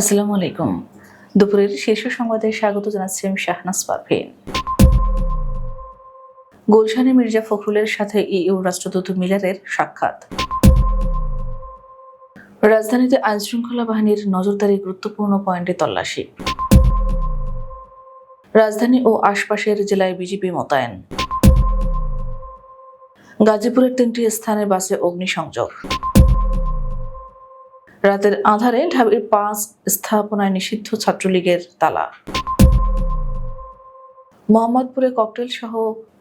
আসসালামু আলাইকুম। দুপুরের শীর্ষ সংবাদে স্বাগত জানাচ্ছি আমি শাহনাজ পারভিন গুলশানে মির্জা ফখরুলের সাথে ইইউ রাষ্ট্রদূত মিলারের সাক্ষাৎ। রাজধানীতে আইনশৃঙ্খলা বাহিনীর নজরদারি গুরুত্বপূর্ণ পয়েন্টে তল্লাশি। রাজধানী ও আশপাশের জেলায় বিজেপি মোতায়েন। গাজীপুরের তিনটি স্থানে বাসে অগ্নিসংযোগ। রাতের আধারে ঢাবির পাঁচ স্থাপনায় নিষিদ্ধ ছাত্রলীগের তালা। মোহাম্মদপুরে ককটেল সহ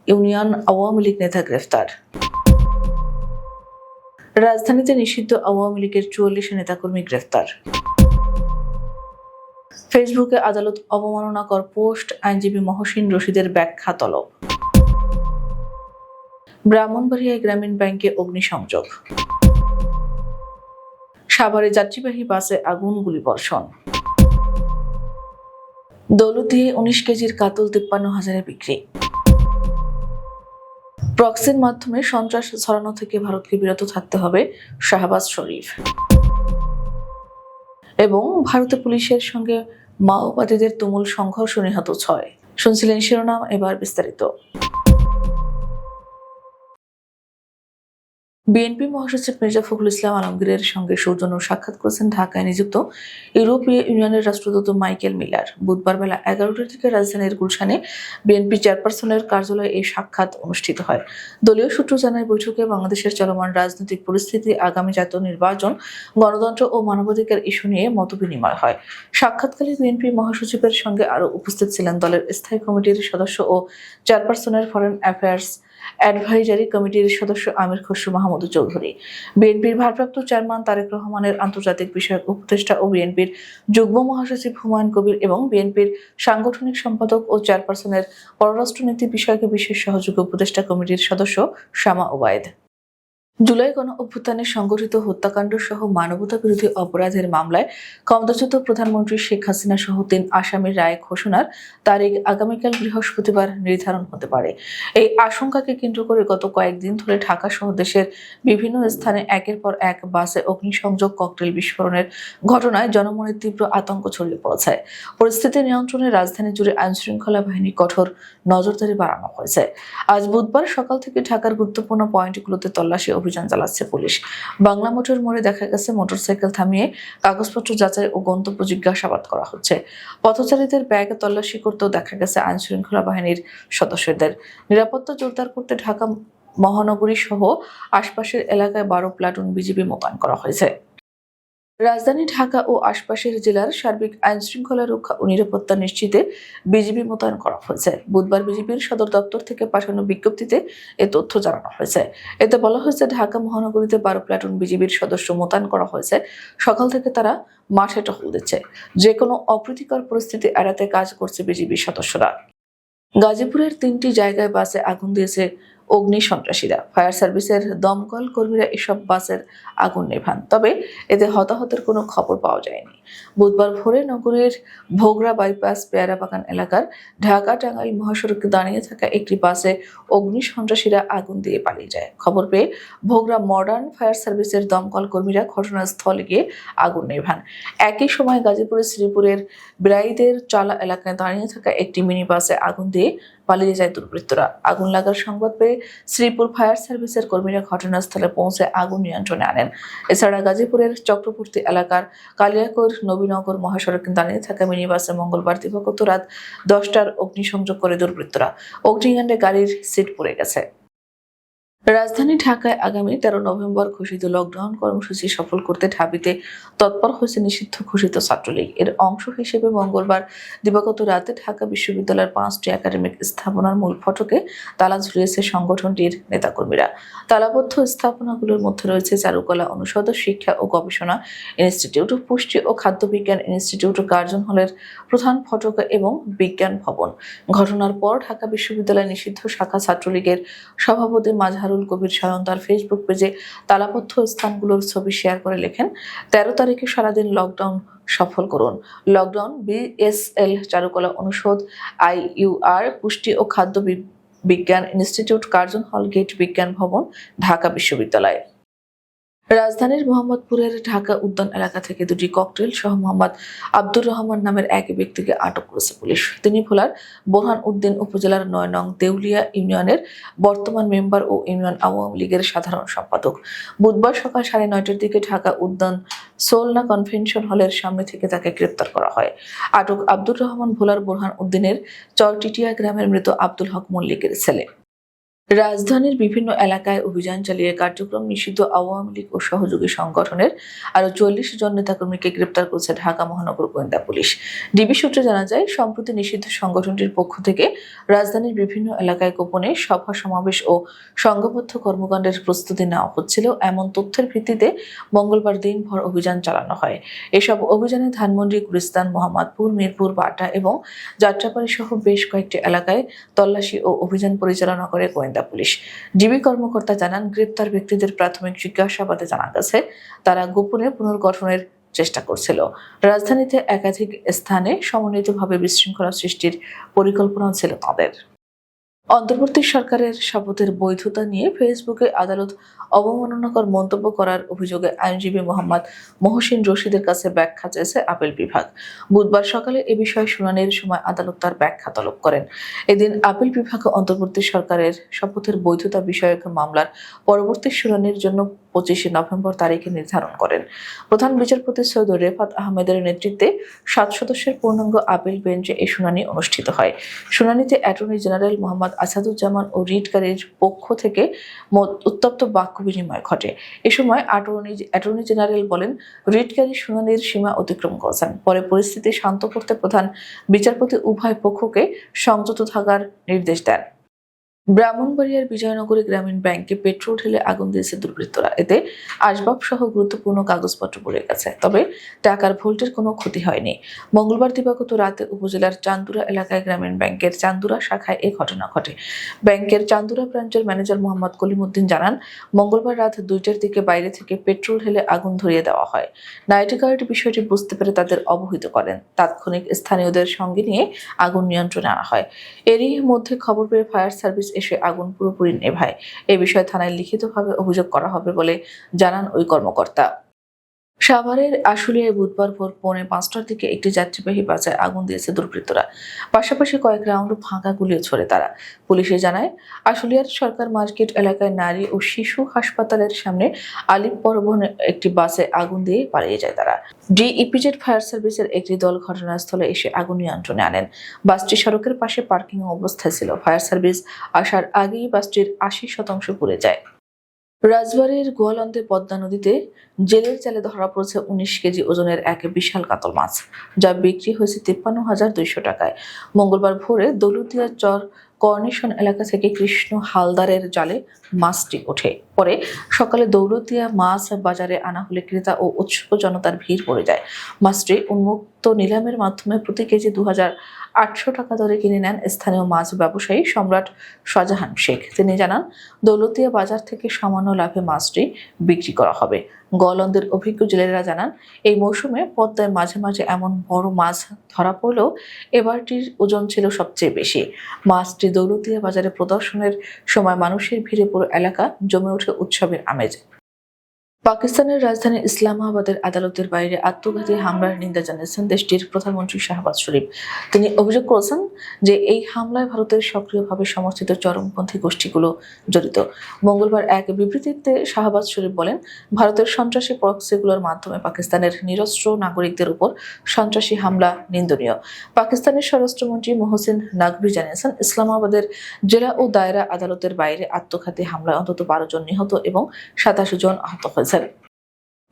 ইউনিয়ন আওয়ামী লীগ নেতা গ্রেফতার। রাজধানীতে নিষিদ্ধ আওয়ামী লীগের চুয়াল্লিশ নেতাকর্মী গ্রেফতার। ফেসবুকে আদালত অবমাননাকর পোস্ট, আইনজীবী মহসিন রশিদের ব্যাখ্যা তলব। ব্রাহ্মণবাড়িয়ায় গ্রামীণ ব্যাংকে অগ্নিসংযোগ। সাভারে যাত্রীবাহী বাসে আগুন গুলিবর্ষণ দৌলতিয়ে উনিশ কেজির কাতল, তিপ্পান্ন হাজারে বিক্রি। প্রক্সির মাধ্যমে সন্ত্রাস ছড়ানো থেকে ভারতকে বিরত থাকতে হবে শাহবাজ শরীফ। এবং ভারতে পুলিশের সঙ্গে মাওবাদীদের তুমুল সংঘর্ষ নিহত ছয়। শুনছিলেন শিরোনাম এবার বিস্তারিত। বিএনপি মহাসচিব মির্জা ফখরুল ইসলাম আলমগীরের সঙ্গে সৌজন্য সাক্ষাৎ করেছেন ঢাকায় নিযুক্ত ইউরোপীয় ইউনিয়নের রাষ্ট্রদূত মাইকেল মিলার। বুধবার বেলা এগারোটা থেকে রাজধানীর গুলশানে বিএনপি চেয়ারপারসনের কার্যালয়ে এই সাক্ষাৎ অনুষ্ঠিত হয়। দলীয় সূত্র জানায়, বৈঠকে বাংলাদেশের চলমান রাজনৈতিক পরিস্থিতি, আগামী জাতীয় নির্বাচন, গণতন্ত্র ও মানবাধিকার ইস্যু নিয়ে মতবিনিময় হয়। সাক্ষাৎকালে বিএনপি মহাসচিবের সঙ্গে আরও উপস্থিত ছিলেন দলের স্থায়ী কমিটির সদস্য ও চেয়ারপারসনের ফরেন অ্যাফেয়ার্স অ্যাডভাইজারি কমিটির সদস্য আমির খসরু মাহমুদ চৌধুরী। বিএনপির ভারপ্রাপ্ত চেয়ারম্যান তারেক রহমানের আন্তর্জাতিক বিষয়ক উপদেষ্টা ও বিএনপির যুগ্ম মহাসচিব হুমায়ুন কবির এবং বিএনপির সাংগঠনিক সম্পাদক ও চেয়ারপারসনের পররাষ্ট্রনীতি বিষয়কে বিশেষ সহযোগী উপদেষ্টা কমিটির সদস্য শ্যামা ওবায়দ। জুলাই গণ অভ্যুত্থানে সংগঠিত হত্যাকাণ্ড সহ মানবতা বিরোধী অপরাধের মামলায় ক্ষমতাচ্যুত প্রধানমন্ত্রী শেখ হাসিনা সহ তিন আসামির রায় ঘোষণার তারিখ আগামীকাল বৃহস্পতিবার নির্ধারণ হতে পারে। এই আশঙ্কাকে কেন্দ্র করে গত কয়েকদিন ধরে ঢাকা সহ দেশের বিভিন্ন স্থানে একের পর এক বাসে অগ্নিসংযোগ, ককটেল বিস্ফোরণের ঘটনায় জনমনে তীব্র আতঙ্ক ছড়িয়ে পড়েছে। পরিস্থিতি নিয়ন্ত্রণে রাজধানী জুড়ে আইনশৃঙ্খলা বাহিনী কঠোর নজরদারি বাড়ানো হয়েছে। আজ বুধবার সকাল থেকে ঢাকার গুরুত্বপূর্ণ পয়েন্টগুলোতে তল্লাশি অভিযান চালাচ্ছে পুলিশ। বাংলা মোটর মোড়ে দেখা গেছে মোটরসাইকেল থামিয়ে কাগজপত্র যাচাই ও গন্তব্য জিজ্ঞাসাবাদ করা হচ্ছে। পথচারীদের ব্যাগ তল্লাশি করতেও দেখা গেছে আইন শৃঙ্খলা বাহিনীর সদস্যদের। নিরাপত্তা জোরদার করতে ঢাকা মহানগরী সহ আশপাশের এলাকায় বারো প্লাটুন বিজিবি মোতায়েন করা হয়েছে। রাজধানী ঢাকা ও আশপাশের জেলার সার্বিক আইন শৃঙ্খলা রক্ষা ও নিরাপত্তা নিশ্চিতে বিজিবি মোতায়েন করা হয়েছে। বুধবার বিজিবির সদর দপ্তর থেকে পাঠানো বিজ্ঞপ্তিতে এ তথ্য জানানো হয়েছে। এতে বলা হয়েছে, ঢাকা মহানগরীতে বারো প্লাটুন বিজিবির সদস্য মোতায়েন করা হয়েছে। সকাল থেকে তারা মাঠে টহল দিচ্ছে। যে কোনো অপ্রীতিকর পরিস্থিতি এড়াতে কাজ করছে বিজিবির সদস্যরা। গাজীপুরের তিনটি জায়গায় বাসে আগুন দিয়েছে অগ্নি সন্ত্রাসীরা, ফায়ার সার্ভিসের দমকল কর্মীরা এসব বাসের আগুন নেভান। তবে এতে হতাহতের কোনো খবর পাওয়া যায়নি। বুধবার ভোরে নগরের ভোগরা বাইপাস পেয়ারাবাগান এলাকার ঢাকা টাঙ্গাইল মহাসড়কে দাঁড়িয়ে থাকা একটি বাসে অগ্নি সন্ত্রাসীরা আগুন দিয়ে পালিয়ে যায়। খবর পেয়ে ভোগরা মডার্ন ফায়ার সার্ভিসের দমকল কর্মীরা ঘটনাস্থলে গিয়ে আগুন নেভান। একই সময় গাজীপুরের শ্রীপুরের ব্রাইদের চালা এলাকায় দাঁড়িয়ে থাকা একটি মিনি বাসে আগুন দিয়ে পালিয়ে যায় দুর্বৃত্তরা। আগুন লাগার সংবাদ পেয়ে শ্রীপুর ফায়ার সার্ভিসের কর্মীরা ঘটনাস্থলে পৌঁছে আগুন নিয়ন্ত্রণে আনেন। এছাড়া গাজীপুরের চক্রবর্তী এলাকার কালিয়াকৈর নবীনগর মহাসড়কে দাঁড়িয়ে থাকা মিনিবাসে মঙ্গলবার দিবাগত রাত দশটার অগ্নিসংযোগ করে দুর্বৃত্তরা। অগ্নিকাণ্ডে গাড়ির সিট পড়ে গেছে। রাজধানী ঢাকায় আগামী তেরো নভেম্বর ঘোষিত লকডাউন কর্মসূচি সফল করতে ঢাবিতে তৎপর হয়েছে নিষিদ্ধ ঘোষিত ছাত্রলীগ। এর অংশ হিসেবে মঙ্গলবার দিবাগত রাতে ঢাকা বিশ্ববিদ্যালয়ের পাঁচটি একাডেমিক স্থাপনার মূল ফটকে তালা ঝুলিয়েছে সংগঠনটির নেতাকর্মীরা। তালাবদ্ধ স্থাপনাগুলোর মধ্যে রয়েছে চারুকলা অনুষদ, শিক্ষা ও গবেষণা ইনস্টিটিউট, পুষ্টি ও খাদ্য বিজ্ঞান ইনস্টিটিউট কার্জন হলের প্রধান ফটক এবং বিজ্ঞান ভবন। ঘটনার পর ঢাকা বিশ্ববিদ্যালয় নিষিদ্ধ শাখা ছাত্রলীগের সভাপতি মাজহারুল কবির সায়ন তার ফেসবুক পেজে তালাবদ্ধ স্থানগুলোর ছবি শেয়ার করে লেখেন, তেরো তারিখে সারাদিন লকডাউন সফল করুন। লকডাউন বিএসএল চারুকলা অনুষদ আইইউআর পুষ্টি ও খাদ্য বিজ্ঞান ইনস্টিটিউট, কার্জন হল গেট বিজ্ঞান ভবন, ঢাকা বিশ্ববিদ্যালয়। রাজধানীর মোহাম্মদপুরের ঢাকা উদ্যান এলাকা থেকে দুটি ককটেল সহ মোহাম্মদ আব্দুর রহমান নামের এক ব্যক্তিকে আটক করেছে পুলিশ। তিনি ভোলার বোরহান উদ্দিন উপজেলার নয় নং দেউলিয়া ইউনিয়নের বর্তমান মেম্বার ও ইউনিয়ন আওয়ামী লীগের সাধারণ সম্পাদক। বুধবার সকাল সাড়ে নয়টার দিকে ঢাকা উদ্যান সোলনা কনভেনশন হলের সামনে থেকে তাকে গ্রেপ্তার করা হয়। আটক আব্দুর রহমান ভোলার বোরহান উদ্দিনের চরটিটিয়া গ্রামের মৃত আব্দুল হক মল্লিকের ছেলে। রাজধানীর বিভিন্ন এলাকায় অভিযান চালিয়ে কার্যক্রম নিষিদ্ধ আওয়ামী লীগ ও সহযোগী সংগঠনের আরও চল্লিশ জন নেতাকর্মীকে গ্রেপ্তার করেছে ঢাকা মহানগর গোয়েন্দা পুলিশ। ডিবি সূত্রে জানা যায়, সম্প্রতি নিষিদ্ধ সংগঠনটির পক্ষ থেকে রাজধানীর বিভিন্ন এলাকায় গোপনে সভা, সমাবেশ ও সংঘবদ্ধ কর্মকাণ্ডের প্রস্তুতি নেওয়া হচ্ছিল। এমন তথ্যের ভিত্তিতে মঙ্গলবার দিনভর অভিযান চালানো হয়। এসব অভিযানে ধানমন্ডি, গুলিস্তান, মোহাম্মদপুর, মিরপুর বাটা এবং যাত্রাবাড়ি সহ বেশ কয়েকটি এলাকায় তল্লাশি ও অভিযান পরিচালনা করে গোয়েন্দা পুলিশ। ডিবি কর্মকর্তা জানান, গ্রেপ্তার ব্যক্তিদের প্রাথমিক জিজ্ঞাসাবাদে জানা গেছে, তারা গোপনে পুনর্গঠনের চেষ্টা করছিল। রাজধানীতে একাধিক স্থানে সমন্বিতভাবে বিশৃঙ্খলা সৃষ্টির পরিকল্পনা ছিল তাদের। অন্তর্বর্তী সরকারের শপথের বৈধতা নিয়ে ফেসবুকে আদালত অবমাননাকর মন্তব্য করার অভিযোগে আইনজীবী মোহাম্মদ মহসিন রশিদের কাছে ব্যাখ্যা চেয়েছে আপিল বিভাগ। বুধবার সকালে এ বিষয়ে শুনানির সময় আদালত তার ব্যাখ্যা তলব করেন। এদিন আপিল বিভাগ অন্তর্বর্তী সরকারের শপথের বৈধতা বিষয়ক মামলার পরবর্তী শুনানির জন্য পঁচিশে নভেম্বর তারিখে নির্ধারণ করেন। প্রধান বিচারপতি সৈয়দ রেফাত আহমেদের নেতৃত্বে সাত সদস্যের পূর্ণাঙ্গ আপিল বেঞ্চে এই শুনানি অনুষ্ঠিত হয়। শুনানিতে অ্যাটর্নি জেনারেল মোহাম্মদ আসাদুজ্জামান ও রিটকারীর পক্ষ থেকে উত্তপ্ত বাক্য বিনিময় ঘটে। এ সময় অ্যাটর্নি অ্যাটর্নি জেনারেল বলেন রিটকারী শুনানির সীমা অতিক্রম করেছেন। পরে পরিস্থিতি শান্ত করতে প্রধান বিচারপতি উভয় পক্ষকে সংযত থাকার নির্দেশ দেন। ব্রাহ্মণবাড়িয়ার বিজয়নগরী গ্রামীণ ব্যাংকে পেট্রোল ঢেলে আগুন দিয়েছে দুর্বৃত্তরা। এতে আসবাব সহ গুরুত্বপূর্ণ কাগজপত্র পড়ে গেছে, তবে টাকার ভোল্টের কোনো ক্ষতি হয়নি। মঙ্গলবার দিবাগত রাতে উপজেলার চান্দুরা এলাকায় গ্রামীণ ব্যাংকের চান্দুরা শাখায় এ ঘটনা ঘটে। ব্যাংকের চান্দুরা ব্রাঞ্চের ম্যানেজার মোহাম্মদ কলিমুদ্দিন জানান, মঙ্গলবার রাত দুইটার দিকে বাইরে থেকে পেট্রোল ঢেলে আগুন ধরিয়ে দেওয়া হয়। নাইট গার্ড বিষয়টি বুঝতে পেরে তাদের অবহিত করেন। তাৎক্ষণিক স্থানীয়দের সঙ্গে নিয়ে আগুন নিয়ন্ত্রণে আনা হয়। এরই মধ্যে খবর পেয়ে ফায়ার সার্ভিস এসে আগুন পুরোপুরি নেভায়। এ বিষয়ে থানায় লিখিতভাবে অভিযোগ করা হবে বলে জানান ওই কর্মকর্তা। সাভারের আশুলিয়ায় বুধবার ভোর পৌনে পাঁচটার দিকে একটি যাত্রীবাহী বাসে আগুন দিয়েছে দুর্বৃত্তরা। পাশাপাশি কয়েক রাউন্ড ফাঁকা গুলিও ছোড়ে তারা। পুলিশে জানায়, আশুলিয়ার সরকার মার্কেট এলাকায় নারী ও শিশু হাসপাতালের সামনে আলিপ পরবহনে একটি বাসে আগুন দিয়ে পালিয়ে যায় তারা। ডিইপিজেড ফায়ার সার্ভিসের একটি দল ঘটনাস্থলে এসে আগুন নিয়ন্ত্রণে আনেন। বাসটি সড়কের পাশে পার্কিং অবস্থায় ছিল। ফায়ার সার্ভিস আসার আগেই বাসটির আশি শতাংশ পুড়ে যায়। রাজবাড়ীর গোয়ালন্দে পদ্মা নদীতে জেলের জালে ধরা পড়েছে উনিশ কেজি ওজনের এক বিশাল কাতল মাছ, যা বিক্রি হয়েছে তিপ্পান্ন হাজার দুইশো টাকায়। মঙ্গলবার ভোরে দৌলতিয়া চর কর্নিশন এলাকা থেকে কৃষ্ণ হালদারের জালে মাছটি ওঠে। পরে সকালে দৌলতিয়া মাছ বাজারে আনা হলে ক্রেতা ও উৎসুক জনতার ভিড় পড়ে যায়। মাছটি উন্মুক্ত নিলামের মাধ্যমে প্রতি কেজি দু আটশো টাকা দরে কিনে নেন স্থানীয় মাছ ব্যবসায়ী সম্রাট শাহজাহান শেখ। তিনি জানান দৌলতিয়া বাজার থেকে সামান্য লাভে মাছটি বিক্রি করা হবে। গলন্দের অভিজ্ঞ জেলেরা জানান, এই মৌসুমে পদ্মায় মাঝে মাঝে এমন বড় মাছ ধরা পড়লেও এবারটির ওজন ছিল সবচেয়ে বেশি। মাছটি দৌলতিয়া বাজারে প্রদর্শনের সময় মানুষের ভিড়ে পুরো এলাকা জমে ওঠে উৎসবের আমেজ। পাকিস্তানের রাজধানী ইসলামাবাদের আদালতের বাইরে আত্মঘাতী হামলার নিন্দা জানিয়েছেন দেশটির প্রধানমন্ত্রী শাহবাজ শরীফ। তিনি অভিযোগ করেছেন যে এই হামলায় ভারতের সক্রিয়ভাবে সমর্থিত চরমপন্থী গোষ্ঠীগুলো জড়িত। মঙ্গলবার এক বিবৃতিতে শাহবাজ শরীফ বলেন, ভারতের সন্ত্রাসী প্রক্সিগুলোর মাধ্যমে পাকিস্তানের নিরস্ত্র নাগরিকদের উপর সন্ত্রাসী হামলা নিন্দনীয়। পাকিস্তানের স্বরাষ্ট্রমন্ত্রী মোহসিন নাকভি জানিয়েছেন, ইসলামাবাদের জেলা ও দায়রা আদালতের বাইরে আত্মঘাতী হামলায় অন্তত বারো জন নিহত এবং সাতাশ জন আহত হয়েছেন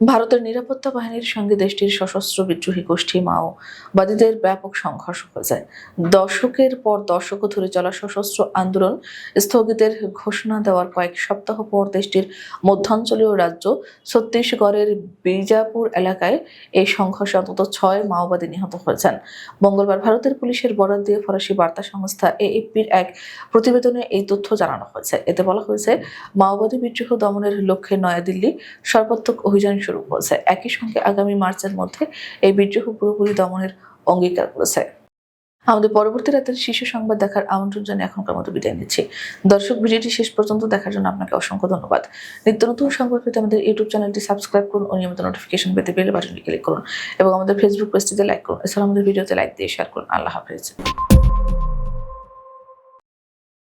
ভারতের নিরাপত্তা বাহিনীর সঙ্গে দেশটির সশস্ত্র বিদ্রোহী গোষ্ঠী মাওবাদীদের ব্যাপক সংঘর্ষ হয়েছে। দশকের পর দশক ধরে চলা সশস্ত্র আন্দোলন স্থগিতের ঘোষণা দেওয়ার কয়েক সপ্তাহ পর দেশটির মধ্যাঞ্চলীয় রাজ্য ছত্তিশগড়ের বিজাপুর এলাকায় এই সংঘর্ষে অন্তত ছয় মাওবাদী নিহত হয়েছেন। মঙ্গলবার ভারতের পুলিশের বরাদ দিয়ে ফরাসি বার্তা সংস্থা এএফপির এক প্রতিবেদনে এই তথ্য জানানো হয়েছে। এতে বলা হয়েছে, মাওবাদী বিদ্রোহ দমনের লক্ষ্যে নয়াদিল্লি সর্বাত্মক অভিযান শুরু করেছে। একই সঙ্গে আগামী মার্চের মধ্যে এই বিদ্রোহ পুরোপুরি দমনের অঙ্গীকার করেছে। আমাদের পরবর্তী রাতের শীর্ষ সংবাদ দেখার আমন্ত্রণ জানিয়ে এখনকার মতো বিদায় নিচ্ছি। দর্শক, ভিডিওটি শেষ পর্যন্ত দেখার জন্য আপনাকে অসংখ্য ধন্যবাদ। নিত্য নতুন সংবাদ পেতে আমাদের ইউটিউব চ্যানেলটি সাবস্ক্রাইব করুন ও নিয়মিত নোটিফিকেশন পেতে বেল বাটনটি ক্লিক করুন এবং আমাদের ফেসবুক পেজটিতে লাইক করুন। এছাড়া আমাদের ভিডিওতে লাইক দিয়ে শেয়ার করুন। আল্লাহ হাফেজ।